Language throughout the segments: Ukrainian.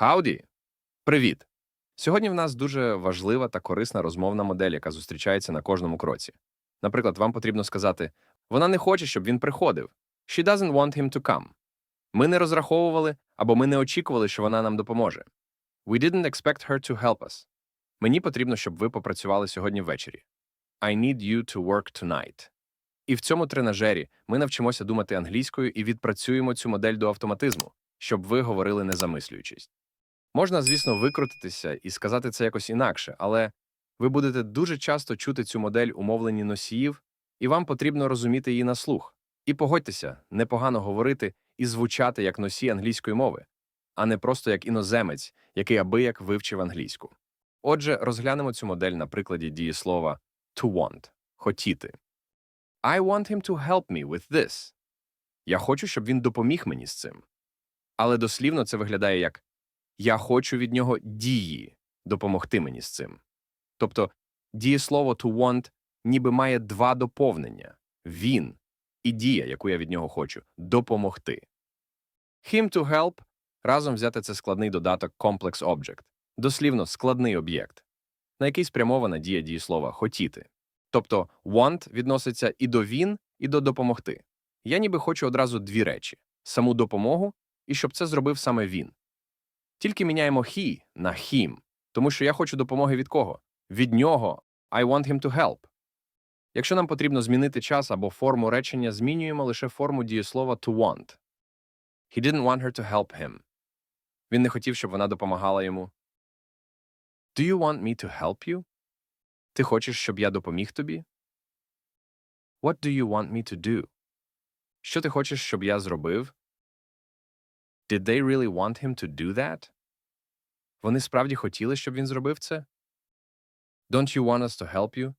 Howdy! Привіт! Сьогодні в нас дуже важлива та корисна розмовна модель, яка зустрічається на кожному кроці. Наприклад, вам потрібно сказати: вона не хоче, щоб він приходив. She doesn't want him to come. Ми не розраховували або ми не очікували, що вона нам допоможе. We didn't expect her to help us. Мені потрібно, щоб ви попрацювали сьогодні ввечері. I need you to work tonight. І в цьому тренажері ми навчимося думати англійською і відпрацюємо цю модель до автоматизму, щоб ви говорили не замислюючись. Можна, звісно, викрутитися і сказати це якось інакше, але ви будете дуже часто чути цю модель у мовленні носіїв, і вам потрібно розуміти її на слух. І погодьтеся, непогано говорити і звучати як носій англійської мови, а не просто як іноземець, який аби як вивчив англійську. Отже, розглянемо цю модель на прикладі дієслова to want хотіти. I want him to help me with this. Я хочу, щоб він допоміг мені з цим. Але дослівно це виглядає як я хочу від нього дії допомогти мені з цим. Тобто дієслово to want ніби має два доповнення він і дія, яку я від нього хочу допомогти. Him to help разом взяти це складний додаток complex object, дослівно складний об'єкт, на який спрямована дія дієслова хотіти. Тобто want відноситься і до він, і до допомогти. Я ніби хочу одразу дві речі саму допомогу і щоб це зробив саме він. Тільки міняємо he на him, тому що я хочу допомоги від кого? Від нього I want him to help. Якщо нам потрібно змінити час або форму речення, змінюємо лише форму дієслова to want. He didn't want her to help him. Він не хотів, щоб вона допомагала йому. Do you want me to help you? Ти хочеш, щоб я допоміг тобі? What do you want me to do? Що ти хочеш, щоб я зробив? Did they really want him to do that? Вони справді хотіли, щоб він зробив це? Don't you want us to help you?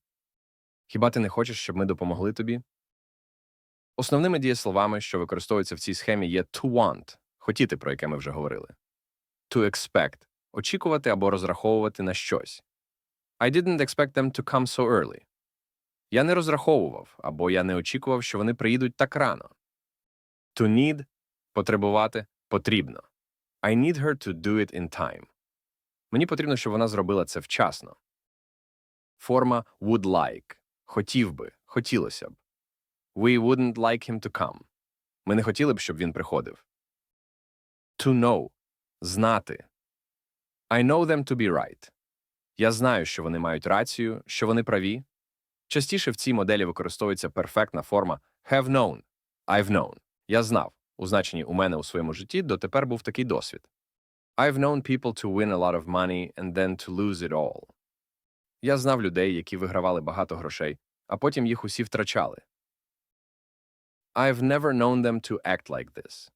Хіба ти не хочеш, щоб ми допомогли тобі? Основними дієсловами, що використовуються в цій схемі, є to want хотіти, про яке ми вже говорили, to expect очікувати або розраховувати на щось. I didn't expect them to come so early. Я не розраховував або я не очікував, що вони приїдуть так рано. To need потребувати потрібно. I need her to do it in time. Мені потрібно, щоб вона зробила це вчасно. Форма would like хотів би, хотілося б. We wouldn't like him to come. Ми не хотіли б, щоб він приходив. To know знати. I know them to be right. Я знаю, що вони мають рацію, що вони праві. Частіше в цій моделі використовується перфектна форма have known. I've known. Я знав. У значенні у мене у своєму житті дотепер був такий досвід. I've known people to win a lot of money and then to lose it all. Я знав людей, які вигравали багато грошей, а потім їх усі втрачали. I've never known them to act like this.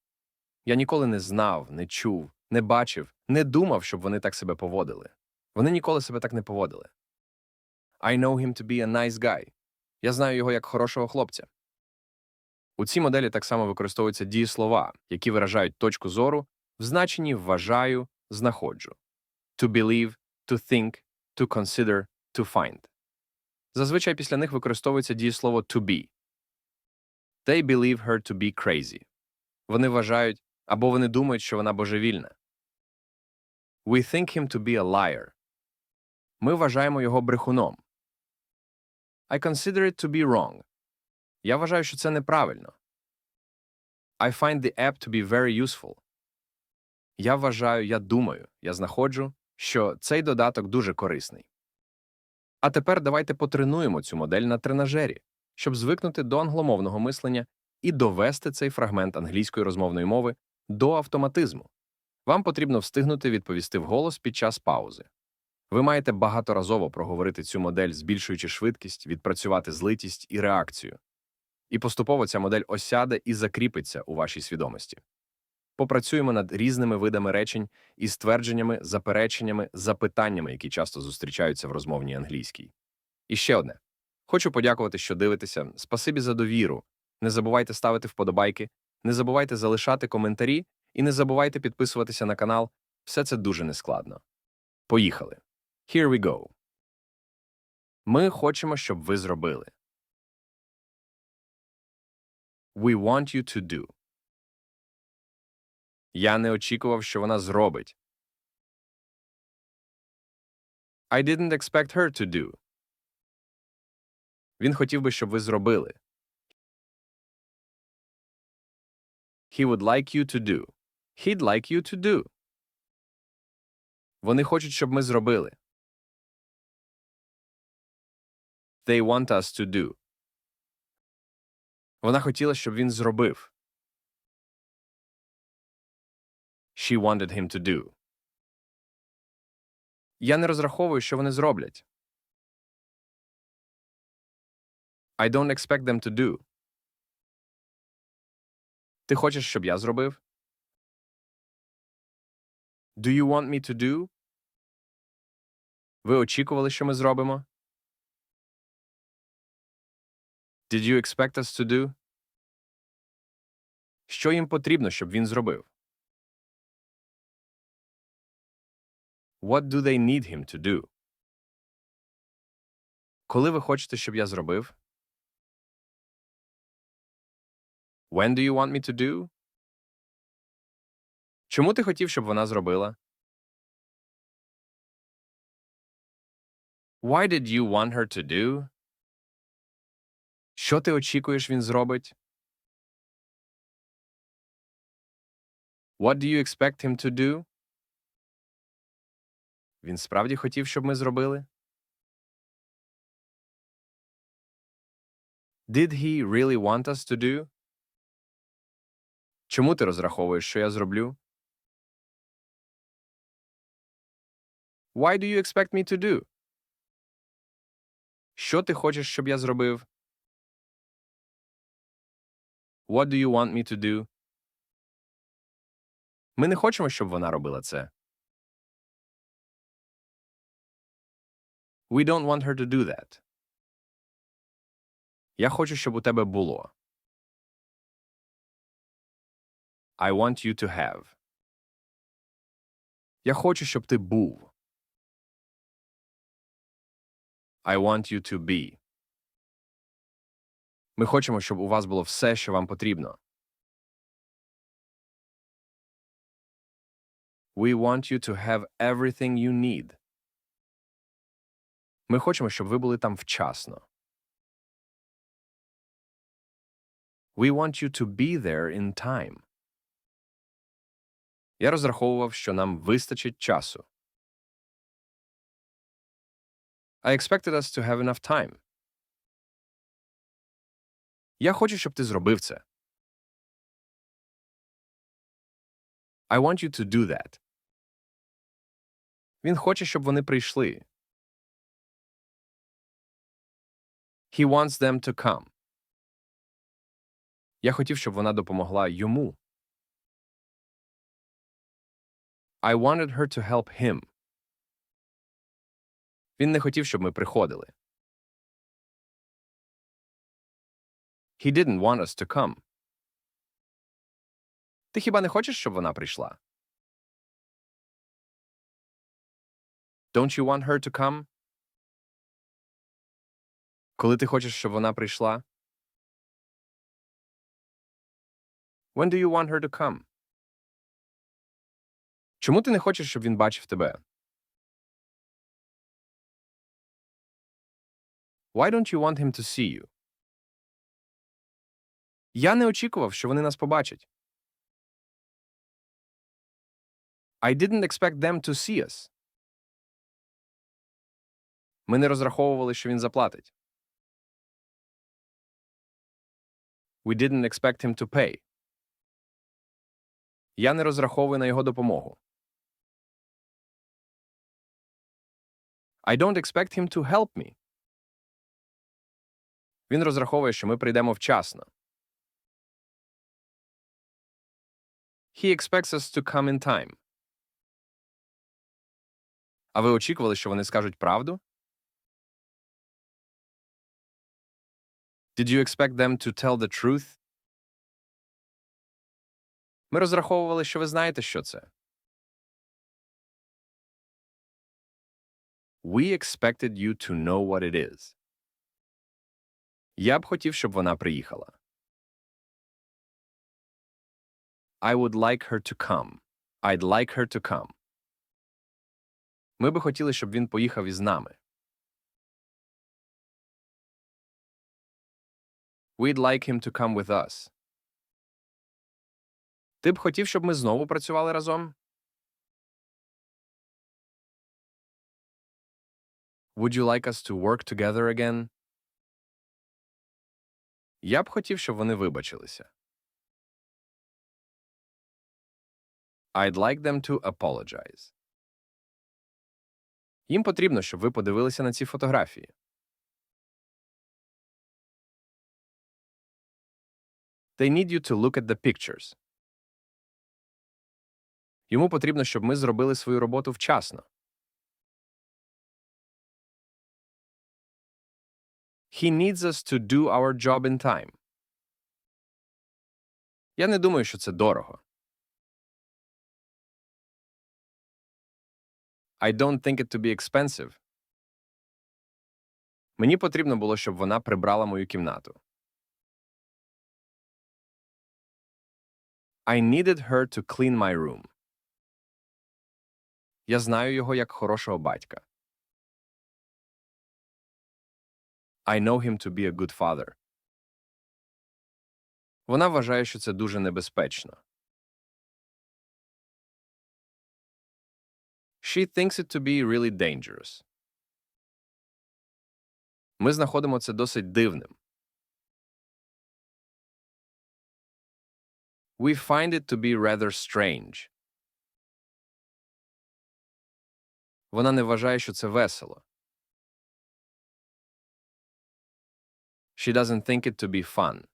Я ніколи не знав, не чув, не бачив, не думав, щоб вони так себе поводили. Вони ніколи себе так не поводили. I know him to be a nice guy. Я знаю його як хорошого хлопця. У цій моделі так само використовуються дієслова, які виражають точку зору в значенні вважаю, знаходжу. To believe, to think, to consider, to find. Зазвичай після них використовується дієслово to be. They believe her to be crazy. Вони вважають або вони думають, що вона божевільна. We think him to be a liar. Ми вважаємо його брехуном. I consider it to be wrong. Я вважаю, що це неправильно. I find the app to be very useful. Я вважаю, я думаю, я знаходжу, що цей додаток дуже корисний. А тепер давайте потренуємо цю модель на тренажері, щоб звикнути до англомовного мислення і довести цей фрагмент англійської розмовної мови до автоматизму. Вам потрібно встигнути відповісти вголос під час паузи. Ви маєте багаторазово проговорити цю модель, збільшуючи швидкість, відпрацювати злитість і реакцію. І поступово ця модель осяде і закріпиться у вашій свідомості. Попрацюємо над різними видами речень і ствердженнями, запереченнями, запитаннями, які часто зустрічаються в розмовній англійській. І ще одне. Хочу подякувати, що дивитеся. Спасибі за довіру. Не забувайте ставити вподобайки, не забувайте залишати коментарі і не забувайте підписуватися на канал. Все це дуже нескладно. Поїхали. Here we go. Ми хочемо, щоб ви зробили. We want you to do. Я не очікував, що вона зробить. I didn't expect her to do. Він хотів би, щоб ви зробили. He would like you to do. He'd like you to do. Вони хочуть, щоб ми зробили. They want us to do. Вона хотіла, щоб він зробив. She wanted him to do. Я не розраховую, що вони зроблять. I don't expect them to do. Ти хочеш, щоб я зробив? Do you want me to do? Ви очікували, що ми зробимо? Did you expect us to do? Що їм потрібно, щоб він зробив? What do they need him to do? Коли ви хочете, щоб я зробив? When do you want me to do? Чому ти хотів, щоб вона зробила? Why did you want her to do? Що ти очікуєш, він зробить? What do you expect him to do? Він справді хотів, щоб ми зробили? Did he really want us to do? Чому ти розраховуєш, що я зроблю? Why do you expect me to do? Що ти хочеш, щоб я зробив? What do you want me to do? Ми не хочемо, щоб вона робила це. We don't want her to do that. Я хочу, щоб у тебе було. I want you to have. Я хочу, щоб ти був. I want you to be. Ми хочемо, щоб у вас було все, що вам потрібно. We want you to have everything you need. Ми хочемо, щоб ви були там вчасно. We want you to be there in time. Я розраховував, що нам вистачить часу. I expected us to have enough time. Я хочу, щоб ти зробив це. I want you to do that. Він хоче, щоб вони прийшли. He wants them to come. Я хотів, щоб вона допомогла йому. I wanted her to help him. Він не хотів, щоб ми приходили. He didn't want us to come. Ти хіба не хочеш, щоб вона прийшла? Don't you want her to come? Коли ти хочеш, щоб вона прийшла? When do you want her to come? Чому ти не хочеш, щоб він бачив тебе? Why don't you want him to see you? Я не очікував, що вони нас побачать. I didn't expect them to see us. Ми не розраховували, що він заплатить. We didn't expect him to pay. Я не розраховую на його допомогу. I don't expect him to help me. Він розраховує, що ми прийдемо вчасно. He expects us to come in time. А ви очікували, що вони скажуть правду? Did you expect them to tell the truth? Ми розраховували, що ви знаєте, що це. We expected you to know what it is. Я б хотів, щоб вона приїхала. I would like her to come. I'd like her to come. Ми би хотіли, щоб він поїхав із нами. We'd like him to come with us. Ти б хотів, щоб ми знову працювали разом? Would you like us to work together again? Я б хотів, щоб вони вибачилися. I'd like them to apologize. Їм потрібно, щоб ви подивилися на ці фотографії. They need you to look at the pictures. Йому потрібно, щоб ми зробили свою роботу вчасно. He needs us to do our job in time. Я не думаю, що це дорого. I don't think it to be expensive. Мені потрібно було, щоб вона прибрала мою кімнату. I needed her to clean my room. Я знаю його як хорошого батька. I know him to be a good father. Вона вважає, що це дуже небезпечно. She thinks it to be really dangerous. Ми знаходимо це досить дивним. We find it to be rather strange. Вона не вважає, що це весело. She doesn't think it to be fun.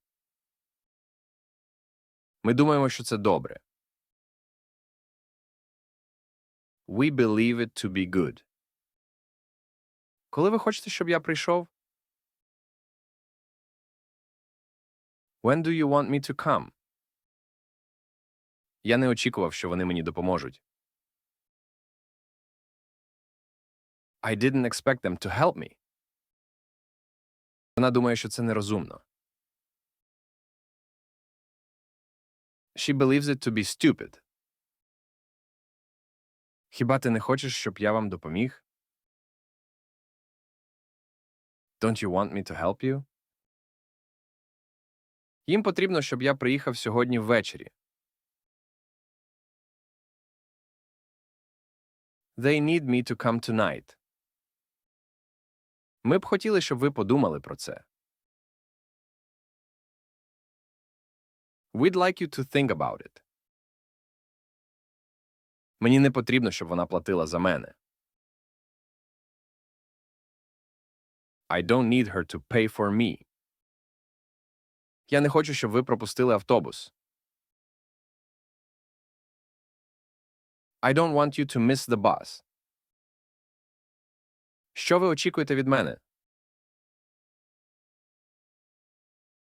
Ми думаємо, що це добре. We believe it to be good. Коли ви хочете, щоб я прийшов? When do you want me to come? Я не очікував, що вони мені допоможуть. I didn't expect them to help me. Вона думає, що це нерозумно. She believes it to be stupid. Хіба ти не хочеш, щоб я вам допоміг? Don't you want me to help you? Їм потрібно, щоб я приїхав сьогодні ввечері. They need me to come tonight. Ми б хотіли, щоб ви подумали про це. We'd like you to think about it. Мені не потрібно, щоб вона платила за мене. I don't need her to pay for me. Я не хочу, щоб ви пропустили автобус. I don't want you to miss the bus. Що ви очікуєте від мене?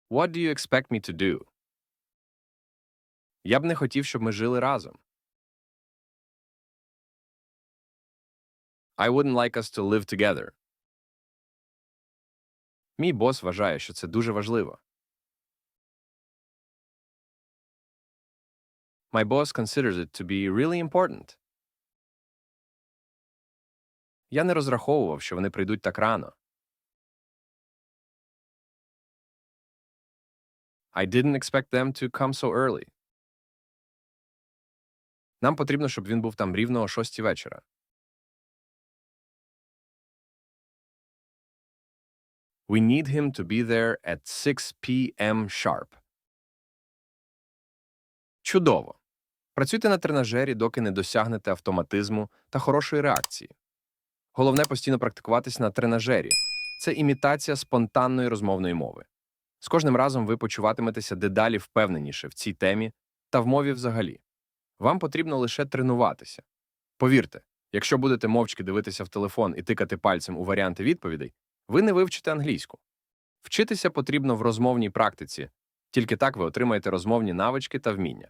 What do you expect me to do? Я б не хотів, щоб ми жили разом. I wouldn't like us to live together. Мій бос вважає, що це дуже важливо. My boss considers it to be really important. Я не розраховував, що вони прийдуть так рано. I didn't expect them to come so early. Нам потрібно, щоб він був там рівно о шостій вечора. We need him to be there at 6 p.m. sharp. Чудово. Працюйте на тренажері, доки не досягнете автоматизму та хорошої реакції. Головне постійно практикуватись на тренажері. Це імітація спонтанної розмовної мови. З кожним разом ви почуватиметеся дедалі впевненіше в цій темі та в мові взагалі. Вам потрібно лише тренуватися. Повірте, якщо будете мовчки дивитися в телефон і тикати пальцем у варіанти відповідей, ви не вивчите англійську. Вчитися потрібно в розмовній практиці, тільки так ви отримаєте розмовні навички та вміння.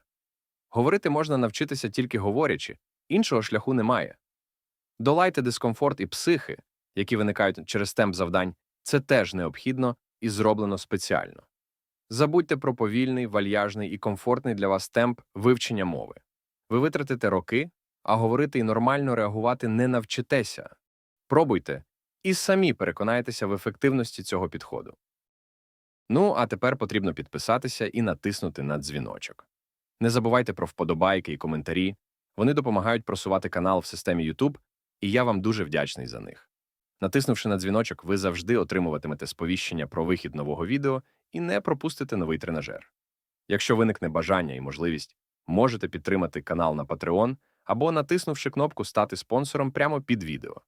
Говорити можна навчитися тільки говорячи, іншого шляху немає. Долайте дискомфорт і психи, які виникають через темп завдань, це теж необхідно і зроблено спеціально. Забудьте про повільний, вальяжний і комфортний для вас темп вивчення мови. Ви витратите роки, а говорити і нормально реагувати не навчитеся. Пробуйте і самі переконаєтеся в ефективності цього підходу. Ну, а тепер потрібно підписатися і натиснути на дзвіночок. Не забувайте про вподобайки і коментарі. Вони допомагають просувати канал в системі YouTube, і я вам дуже вдячний за них. Натиснувши на дзвіночок, ви завжди отримуватимете сповіщення про вихід нового відео і не пропустите новий тренажер. Якщо виникне бажання і можливість, можете підтримати канал на Patreon або натиснувши кнопку Стати спонсором прямо під відео.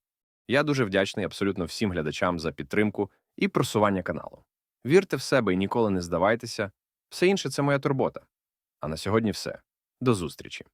Я дуже вдячний абсолютно всім глядачам за підтримку і просування каналу. Вірте в себе і ніколи не здавайтеся. Все інше це моя турбота. А на сьогодні все. До зустрічі!